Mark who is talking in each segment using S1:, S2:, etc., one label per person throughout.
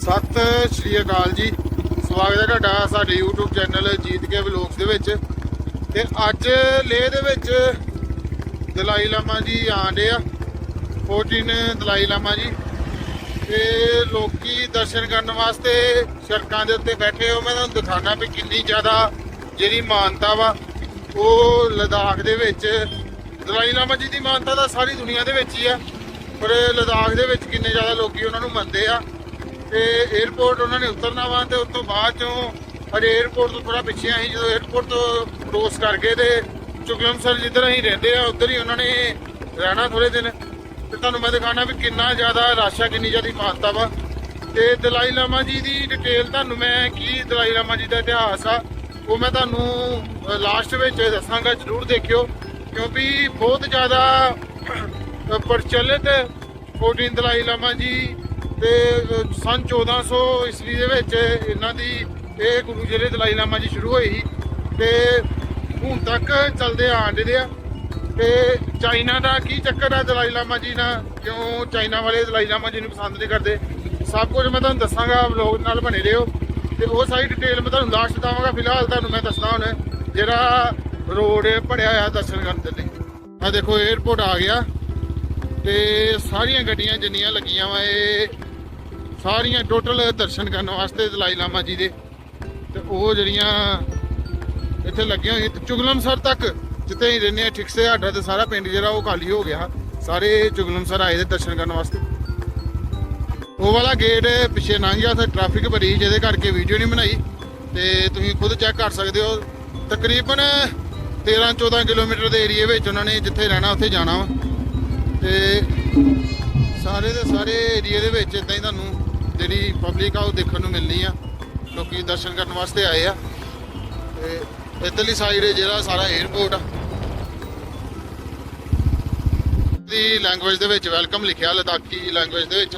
S1: ਸਤਿ ਸ਼੍ਰੀ ਅਕਾਲ ਜੀ। ਸਵਾਗਤ ਹੈ ਤੁਹਾਡਾ ਸਾਡੇ YouTube ਚੈਨਲ ਜੀਤ ਕੇ ਵਲੌਗਸ ਦੇ ਵਿੱਚ। ਤੇ ਅੱਜ ਲੇਹ ਦੇ ਵਿੱਚ ਦਲਾਈ ਲਾਮਾ ਜੀ ਆਂਡੇ ਆ। 14 ਦਲਾਈ ਲਾਮਾ ਜੀ। ਤੇ ਲੋਕੀ ਦਰਸ਼ਨ ਕਰਨ ਵਾਸਤੇ ਸੜਕਾਂ ਦੇ ਉੱਤੇ ਬੈਠੇ ਹੋ। ਮੈਂ ਤੁਹਾਨੂੰ ਦਿਖਾਣਾ ਵੀ ਕਿੰਨੀ ਜ਼ਿਆਦਾ ਜਿਹੜੀ ਮਾਨਤਾ ਵਾ, ਉਹ ਲਦਾਖ ਦੇ ਵਿੱਚ ਦਲਾਈ ਲਾਮਾ ਜੀ ਦੀ ਮਾਨਤਾ ਤਾਂ ਸਾਰੀ ਦੁਨੀਆ ਦੇ ਵਿੱਚ ਹੀ ਆ। ਪਰ ਲਦਾਖ ਦੇ ਵਿੱਚ ਕਿੰਨੇ ਜ਼ਿਆਦਾ ਲੋਕੀ ਉਹਨਾਂ ਨੂੰ ਮੰਨਦੇ ਆ। ਤੇ 에어ਪੋਰਟ ਉਹਨਾਂ ਨੇ ਉਤਰਨਾ ਵਾ ਤੇ ਉਸ ਤੋਂ ਬਾਅਦ ਚੋਂ ਅਜੇ 에어ਪੋਰਟ ਤੋਂ ਥੋੜਾ ਪਿੱਛੇ ਆਹੀ ਜਦੋਂ 에어ਪੋਰਟ ਤੋਂ ਕ੍ਰੋਸ ਕਰਕੇ ਤੇ ਚੁਗਲਮ ਸਰ ਜਿੱਧਰ ਅਸੀਂ ਰਹਿੰਦੇ ਆ, ਉਧਰ ਹੀ ਉਹਨਾਂ ਨੇ ਰਹਿਣਾ ਥੋੜੇ ਦਿਨ। ਤੇ ਤੁਹਾਨੂੰ ਮੈਂ ਦਿਖਾਣਾ ਵੀ ਕਿੰਨਾ ਜ਼ਿਆਦਾ ਰਾਸ਼ਾ ਕਿੰਨੀ ਜ਼ਿਆਦਾ ਮਹੱਤਤਾ ਵਾ। ਤੇ ਦਲਾਈ ਲਾਮਾ ਜੀ ਦੀ ਡਿਟੇਲ ਤੁਹਾਨੂੰ ਮੈਂ ਕੀ ਦਲਾਈ ਲਾਮਾ ਜੀ ਦਾ ਇਤਿਹਾਸ ਆ, ਉਹ ਮੈਂ ਤੁਹਾਨੂੰ ਲਾਸਟ ਵਿੱਚ ਦੱਸਾਂਗਾ, ਜਰੂਰ ਦੇਖਿਓ। ਕਿਉਂਕਿ ਬਹੁਤ ਜ਼ਿਆਦਾ ਪ੍ਰਚਲਿਤ 14 ਦਲਾਈ ਲਾਮਾ ਜੀ ਤੇ ਅ, ਸਨ 1400 ਈਸਵੀ ਦੇ ਵਿੱਚ ਇਹਨਾਂ ਦੀ ਇਹ ਗੁਰੂ ਜਿਹੜੇ ਦਲਾਈ ਲਾਮਾ ਜੀ ਸ਼ੁਰੂ ਹੋਈ ਸੀ। ਤੇ ਹੁਣ ਤੱਕ ਚੱਲਦੇ ਆਂਦੇ ਦੇ ਆ। ਤੇ ਚਾਈਨਾ ਦਾ ਕੀ ਚੱਕਰ ਆ ਦਲਾਈ ਲਾਮਾ ਜੀ ਨਾਲ? ਕਿਉਂ ਚਾਈਨਾ ਵਾਲੇ ਦਲਾਈ ਲਾਮਾ ਜੀ ਨੂੰ ਪਸੰਦ ਨਹੀਂ ਕਰਦੇ? ਸਭ ਕੁਝ ਮੈਂ ਤੁਹਾਨੂੰ ਦੱਸਾਂਗਾ ਵਲੌਗ ਨਾਲ ਬਣੇ ਰਹੋ। ਤੇ ਉਹ ਸਾਰੀ ਡਿਟੇਲ ਮੈਂ ਤੁਹਾਨੂੰ ਲਾਸਟ ਦਵਾਂਗਾ ਫਿਲਹਾਲ ਤੁਹਾਨੂੰ ਮੈਂ ਦੱਸਦਾ ਹੁਣ ਜਿਹੜਾ ਰੋਡ ਭੜਿਆ ਹੋਇਆ ਦਰਸ਼ਨ ਕਰਨ ਦੇ ਲਈ। ਆ ਦੇਖੋ 에어ਪੋਰਟ ਆ ਗਿਆ। ਤੇ ਸਾਰੀਆਂ ਗੱਡੀਆਂ ਜਿੰਨੀਆਂ ਲੱਗੀਆਂ ਵਾ ਇਹ ਸਾਰੀਆਂ ਟੋਟਲ ਦਰਸ਼ਨ ਕਰਨ ਵਾਸਤੇ ਦਲਾਈ ਲਾਮਾ ਜੀ ਦੇ। ਤੇ ਉਹ ਜਿਹੜੀਆਂ ਇੱਥੇ ਲੱਗੀਆਂ ਹੋਈਆਂ, ਤੇ ਚੁਗਲਮਸਰ ਤੱਕ ਜਿੱਥੇ ਅਸੀਂ ਰਹਿੰਦੇ ਆ ਠਿਕਸੇ ਸਾਡਾ ਤੇ ਸਾਰਾ ਪਿੰਡ ਜਿਹੜਾ ਉਹ ਖਾਲੀ ਹੋ ਗਿਆ। ਸਾਰੇ ਚੁਗਲਮਸਰ ਆਏ ਦੇ ਦਰਸ਼ਨ ਕਰਨ ਵਾਸਤੇ। ਉਹ ਵਾਲਾ ਗੇਟ ਪਿੱਛੇ ਲੰਘ ਗਿਆ ਤੇ ਟ੍ਰੈਫਿਕ ਭਰੀ, ਜਿਹਦੇ ਕਰਕੇ ਵੀਡੀਓ ਨਹੀਂ ਬਣਾਈ। ਤੇ ਤੁਸੀਂ ਖੁਦ ਚੈੱਕ ਕਰ ਸਕਦੇ ਹੋ, ਤਕਰੀਬਨ 13 14 ਕਿਲੋਮੀਟਰ ਦੇ ਏਰੀਏ ਵਿੱਚ ਉਹਨਾਂ ਨੇ ਜਿੱਥੇ ਰਹਿਣਾ, ਉੱਥੇ ਜਾਣਾ ਵਾ। ਤੇ ਸਾਰੇ ਦੇ ਸਾਰੇ ਏਰੀਏ ਦੇ ਵਿੱਚ ਇਦਾਂ ਹੀ ਤੁਹਾਨੂੰ ਜਿਹੜੀ ਪਬਲਿਕ ਆ ਉਹ ਦੇਖਣ ਨੂੰ ਮਿਲਣੀ ਆ, ਲੋਕੀ ਦਰਸ਼ਨ ਕਰਨ ਵਾਸਤੇ ਆਏ ਆ। ਤੇ ਇੱਧਰਲੀ ਸਾਈਡ ਜਿਹੜਾ ਸਾਰਾ 에어ਪੋਰਟ ਆ। ਦੀ ਲੈਂਗੁਏਜ ਦੇ ਵਿੱਚ ਵੈਲਕਮ ਲਿਖਿਆ, ਲਦਾਖੀ ਲੈਂਗੁਏਜ ਦੇ ਵਿੱਚ।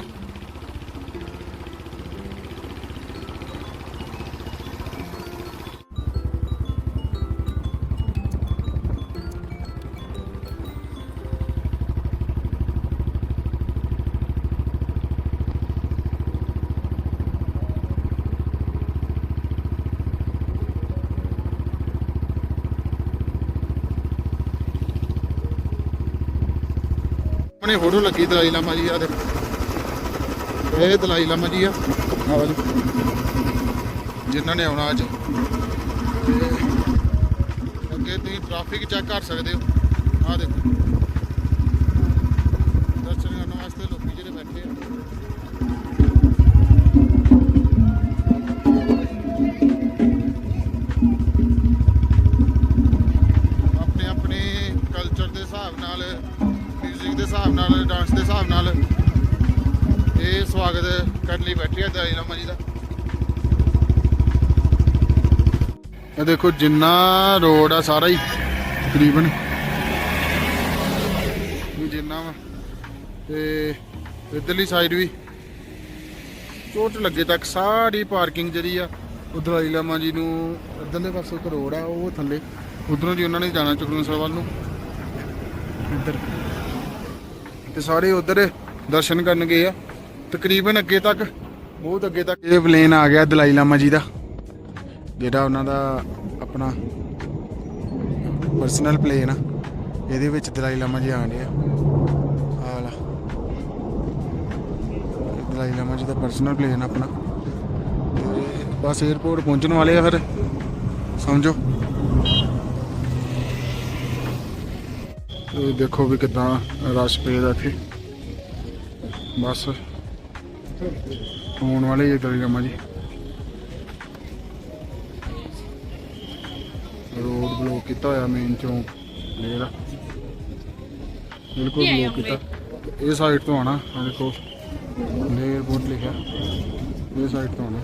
S1: ਆਪਣੇ ਫੋਟੋ ਲੱਗੀ ਦਲਾਈ ਲਾਮਾ ਜੀ ਆ ਦੇ ਇਹ ਦਲਾਈ ਲਾਮਾ ਜੀ ਆ। ਆਵਾ ਜੀ ਜਿਨ੍ਹਾਂ ਨੇ ਆਉਣਾ ਅੱਜ। ਅੱਗੇ ਤੁਸੀਂ ਟ੍ਰੈਫਿਕ ਚੈੱਕ ਕਰ ਸਕਦੇ ਹੋ। ਆ ਦੇਖੋ। ਇਹ ਦੇਖੋ ਜਿੰਨਾ ਰੋਡ ਆ ਸਾਰਾ ਹੀ, ਤਕਰੀਬਨ। ਜਿੰਨਾ ਵਾ। ਤੇ ਇਧਰਲੀ ਸਾਈਡ ਵੀ। ਚੋਟ ਲੱਗੇ ਤੱਕ ਸਾਰੀ ਪਾਰਕਿੰਗ ਜਿਹੜੀ ਆ ਉਹ ਦਲਾਈ ਲਾਮਾ ਜੀ ਨੂੰ ਇਧਰਲੇ ਪਾਸੇ ਇੱਕ ਰੋਡ ਆ, ਉਹ ਥੱਲੇ। ਉਧਰੋਂ ਜੀ ਉਹਨਾਂ ਨੇ ਜਾਣਾ ਚੁਕਲੂਸਰ ਵੱਲ ਨੂੰ। ਇੱਧਰ। ਤੇ ਸਾਰੇ ਉਧਰ ਦਰਸ਼ਨ ਕਰਨ ਗਏ ਆ। ਤਕਰੀਬਨ ਅੱਗੇ ਤੱਕ, ਬਹੁਤ ਅੱਗੇ ਤੱਕ ਇਹ ਪਲੇਨ ਆ ਗਿਆ ਦਲਾਈ ਲਾਮਾ ਜੀ ਦਾ। ਜਿਹੜਾ ਉਹਨਾਂ ਦਾ ਆਪਣਾ ਪਰਸਨਲ ਪਲੇਨ ਆ ਇਹਦੇ ਵਿੱਚ ਦਲਾਈ ਲਾਮਾ ਜੀ ਆਣ ਆ ਆਲਾ ਦਲਾਈ ਲਾਮਾ ਜੀ ਦਾ ਪਰਸਨਲ ਪਲੇਨ ਆਪਣਾ। ਤੇ ਬਸ 에어ਪੋਰਟ ਪਹੁੰਚਣ ਵਾਲੇ ਆ ਫਿਰ, ਸਮਝੋ। ਇਹ ਦੇਖੋ ਵੀ ਕਿਦਾਂ ਰਸ਼ ਪਏਦਾ ਇੱਥੇ। ਬਸ। ਆਉਣ ਵਾਲੇ ਇਹ ਦਲਾਈ ਲਾਮਾ ਜੀ। ਬਲੌਕ ਕੀਤਾ ਹੋਇਆ ਮੇਨ ਚੌਂਕ। ਲੇਹ ਦਾ ਬਿਲਕੁਲ ਬਲੌਕ ਕੀਤਾ ਇਹ ਸਾਈਡ ਤੋਂ ਆਣਾ ਆ ਦੇਖੋ। 어ਪੋਰਟ ਲਿਖਿਆ। ਇਹ ਸਾਈਡ ਤੋਂ ਆਣਾ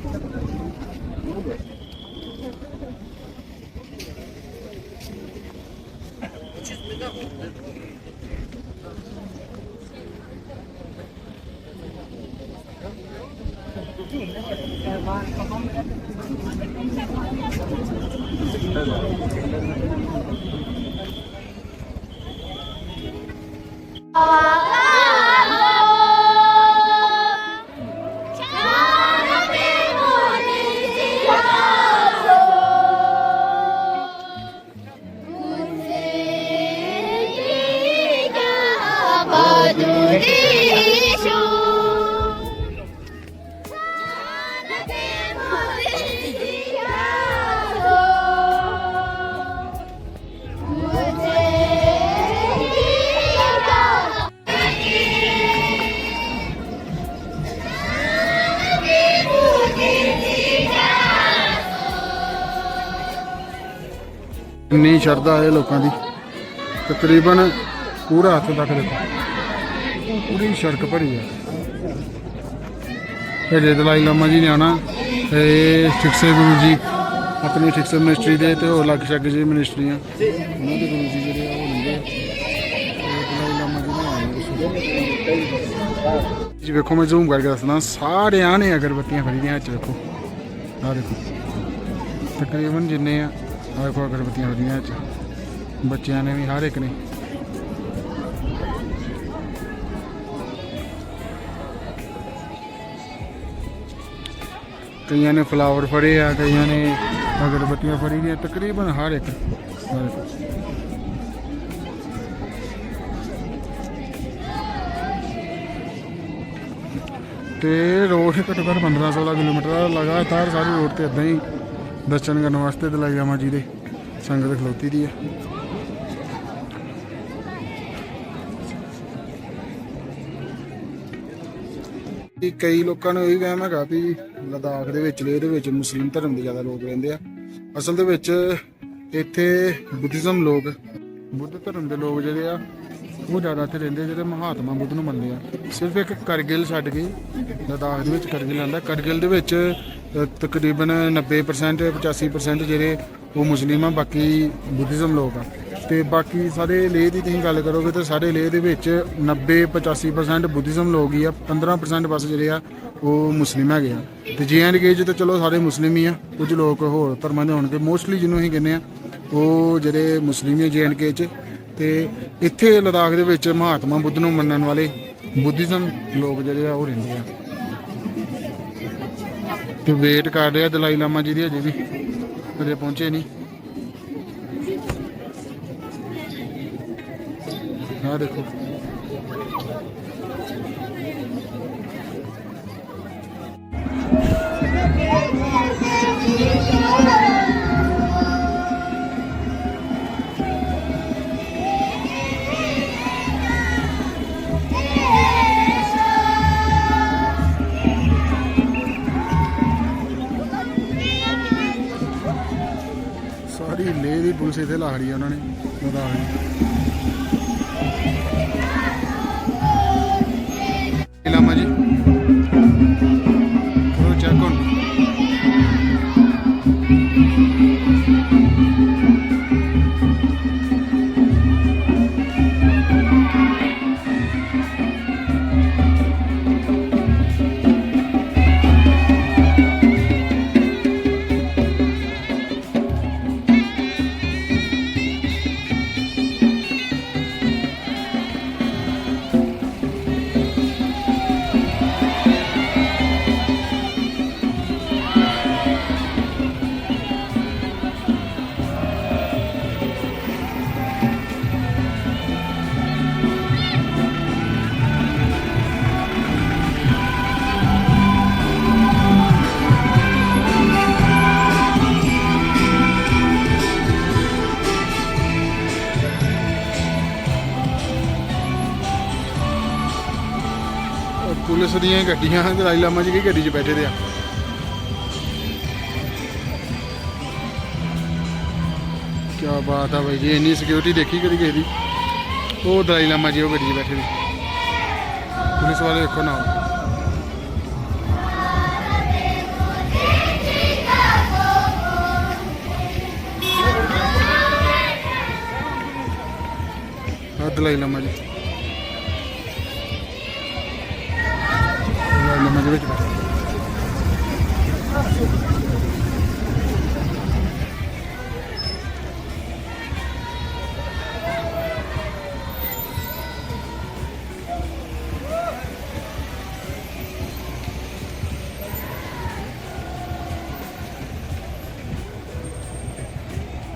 S2: Madhuri
S1: ਇੰਨੀ ਸ਼ਰਧਾ ਹੈ ਲੋਕਾਂ ਦੀ। ਤਕਰੀਬਨ ਪੂਰਾ ਹੱਥ ਤੱਕ ਦੇਖੋ। ਪੂਰੀ ਸੜਕ ਭਰੀ ਹੈ। ਹਜੇ ਦਲਾਈ ਲਾਮਾ ਜੀ ਨੇ ਆਉਣਾ। ਤੇ ਸਿੱਖਸੇ ਗੁਰੂ ਜੀ, ਆਪਣੀ ਸਿੱਖਸੇ ਮਿਨਿਸਟਰੀ ਦੇ ਤੇ ਹੋਰ ਲੱਗ ਸ਼ੱਕ ਜੀ ਮਿਨਿਸਟਰੀਆਂ ਉਹਨਾਂ ਦੇ ਗੁਰੂ ਜੀ ਜਿਹੜੇ ਉਹ ਲੰਗੇ ਦਲਾਈ ਲਾਮਾ ਜੀ ਨੇ ਆਉਣਾ ਜੀ ਵੇਖੋ, ਮੈਂ ਜ਼ੂਮ ਕਰਕੇ ਦੱਸਣਾ ਸਾਰਿਆਂ ਨੇ ਅਗਰਬੱਤੀਆਂ ਖਰੀਦੀਆਂ ਹੱਥ ਵੇਖੋ। ਆਹ ਦੇਖੋ। ਤਕਰੀਬਨ ਜਿੰਨੇ ਆ ਆਹ ਦੇਖੋ ਅਗਰਬੱਤੀਆਂ ਖਰੀਦੀਆਂ ਹੱਥ ਬੱਚਿਆਂ ਨੇ ਵੀ, ਹਰ ਇੱਕ ਨੇ। ਕਈਆਂ ਨੇ ਫਲਾਵਰ ਫੜੇ ਆ, ਕਈਆਂ ਨੇ ਅਗਰਬੱਤੀਆਂ ਫੜੀ ਦੀਆਂ, ਤਕਰੀਬਨ ਹਰ ਇੱਕ। ਤੇ ਰੋਡ ਘੱਟੋ ਘੱਟ 15 16 ਕਿਲੋਮੀਟਰ ਲਗਾਤਾਰ ਸਾਰੀ ਰੋਡ ਤੇ ਇਦਾਂ ਹੀ ਦਰਸ਼ਨ ਕਰਨ ਵਾਸਤੇ ਦਲਾਈ ਲਾਮਾ ਜੀ ਦੇ। ਸੰਗਤ ਖਲੋਤੀ ਦੀ ਹੈ ਕਿ ਕਈ ਲੋਕਾਂ ਨੂੰ ਇਹ ਵਹਿਮ ਹੈਗਾ ਵੀ ਲਦਾਖ ਦੇ ਵਿੱਚ ਲੇਹ ਦੇ ਵਿੱਚ ਮੁਸਲਿਮ ਧਰਮ ਦੇ ਜ਼ਿਆਦਾ ਲੋਕ ਰਹਿੰਦੇ ਆ। ਅਸਲ ਦੇ ਵਿੱਚ ਇੱਥੇ ਬੁੱਧਿਜ਼ਮ ਲੋਕ, ਬੁੱਧ ਧਰਮ ਦੇ ਲੋਕ ਜਿਹੜੇ ਆ, ਉਹ ਜ਼ਿਆਦਾ ਇੱਥੇ ਰਹਿੰਦੇ ਜਿਹੜੇ ਮਹਾਤਮਾ ਬੁੱਧ ਨੂੰ ਮੰਨਦੇ ਆ। ਸਿਰਫ ਇੱਕ ਕਰਗਿਲ ਛੱਡ ਕੇ ਲਦਾਖ ਦੇ ਵਿੱਚ ਕਰਗਿਲ ਆਂਦਾ ਕਰਗਿਲ ਦੇ ਵਿੱਚ ਤਕਰੀਬਨ 90% 85% ਜਿਹੜੇ ਉਹ ਮੁਸਲਿਮ ਆ, ਬਾਕੀ ਬੁੱਧੀਜ਼ਮ ਲੋਕ ਆ। ਤੇ ਬਾਕੀ ਸਾਰੇ ਲੇਹ ਦੀ ਤੁਸੀਂ ਗੱਲ ਕਰੋਗੇ ਤਾਂ ਸਾਰੇ ਲੇਹ ਦੇ ਵਿੱਚ 90 85% ਬੁੱਧਿਜ਼ਮ ਲੋਕ ਹੀ ਆ 15% ਬਸ ਜਿਹੜੇ ਆ ਉਹ ਮੁਸਲਿਮ ਹੈਗੇ ਆ। ਤੇ ਜੇ ਐਂਡ ਕੇ ਚ ਤਾਂ ਚਲੋ ਸਾਰੇ ਮੁਸਲਿਮ ਹੀ ਆ, ਕੁਝ ਲੋਕ ਹੋਰ ਧਰਮਾਂ ਦੇ ਹੋਣਗੇ। ਮੋਸਟਲੀ ਜਿਹਨੂੰ ਅਸੀਂ ਕਹਿੰਦੇ ਆ, ਉਹ ਜਿਹੜੇ ਮੁਸਲਿਮ ਹੀ ਜੇ ਐਂਡ ਕੇ ਚ। ਤੇ ਇੱਥੇ ਲਦਾਖ ਦੇ ਵਿੱਚ ਮਹਾਤਮਾ ਬੁੱਧ ਨੂੰ ਮੰਨਣ ਵਾਲੇ ਬੁੱਧੀਜ਼ਮ ਲੋਕ ਜਿਹੜੇ ਆ ਉਹ ਰਹਿੰਦੇ ਆ। ਤੇ ਵੇਟ ਕਰ ਰਿਹਾ ਦਲਾਈ ਲਾਮਾ ਜੀ ਦੀ ਅਜੇ ਵੀ ਅਜੇ ਪਹੁੰਚੇ ਨਹੀਂ। ਆ ਦੇਖੋ। ਸਾਰੀ ਲੇਹ ਦੀ ਪੁਲਿਸ ਇੱਥੇ ਲਾ ਰਹੀ ਆ ਉਹਨਾਂ ਨੇ ਲਦਾਖ ਪੁਲਿਸ ਦੀਆਂ ਗੱਡੀਆਂ, ਦਲਾਈ ਲਾਮਾ ਜੀ ਦੀ ਗੱਡੀ 'ਚ ਬੈਠੇ ਦੇ ਆ। ਕੀ ਬਾਤ ਆ ਬਾਈ ਜੀ, ਇੰਨੀ ਸਿਕਿਉਰਿਟੀ ਦੇਖੀ ਕਦੀ ਕਿਸੇ ਦੀ? ਉਹ ਦਲਾਈ ਲਾਮਾ ਜੀ ਉਹ ਗੱਡੀ 'ਚ ਬੈਠੇ ਨੇ। ਪੁਲਿਸ ਵਾਲੇ ਦੇਖੋ ਨਾ। ਦਲਾਈ ਲਾਮਾ ਜੀ। ਦਲਾਈ ਵਿੱਚ ਬੈਠੇ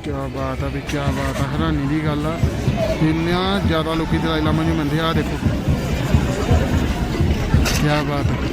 S1: ਕੀ ਬਾਤ ਆ ਵੀ ਕੀ ਬਾਤ ਆ, ਹੈਰਾਨੀ ਦੀ ਗੱਲ ਆ। ਇੰਨਾ ਜ਼ਿਆਦਾ ਲੋਕੀ ਦਲਾਈ ਲਾਮਾ ਨੂੰ ਮੰਨਦੇ ਆ ਦੇਖੋ। ਕੀ ਬਾਤ ਆ।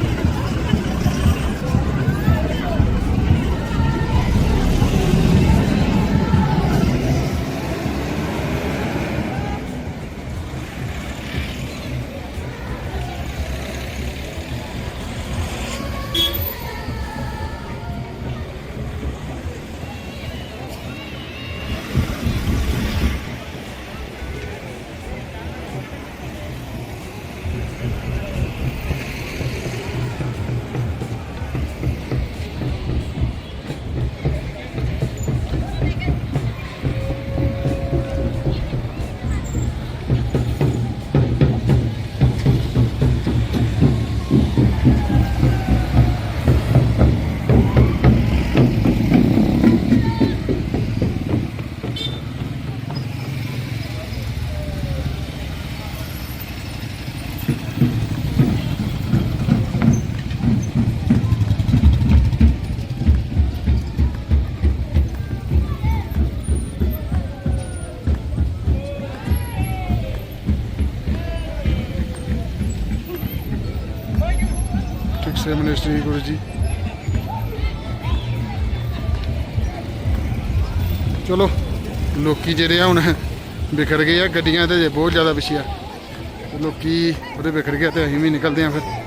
S1: ਸਿੱਖਿਆ ਮਿਨਿਸਟਰੀ ਗੁਰੂ ਜੀ। ਚਲੋ, ਲੋਕੀ ਜਿਹੜੇ ਆ ਹੁਣ ਵਿਖਰ ਗਏ ਆ, ਗੱਡੀਆਂ ਤੇ ਬਹੁਤ ਜ਼ਿਆਦਾ ਪਿੱਛੇ ਆ ਲੋਕੀ ਉਹਦੇ ਵਿਖਰ ਗਿਆ ਤੇ ਅਸੀਂ ਵੀ ਨਿਕਲਦੇ ਆ ਫਿਰ।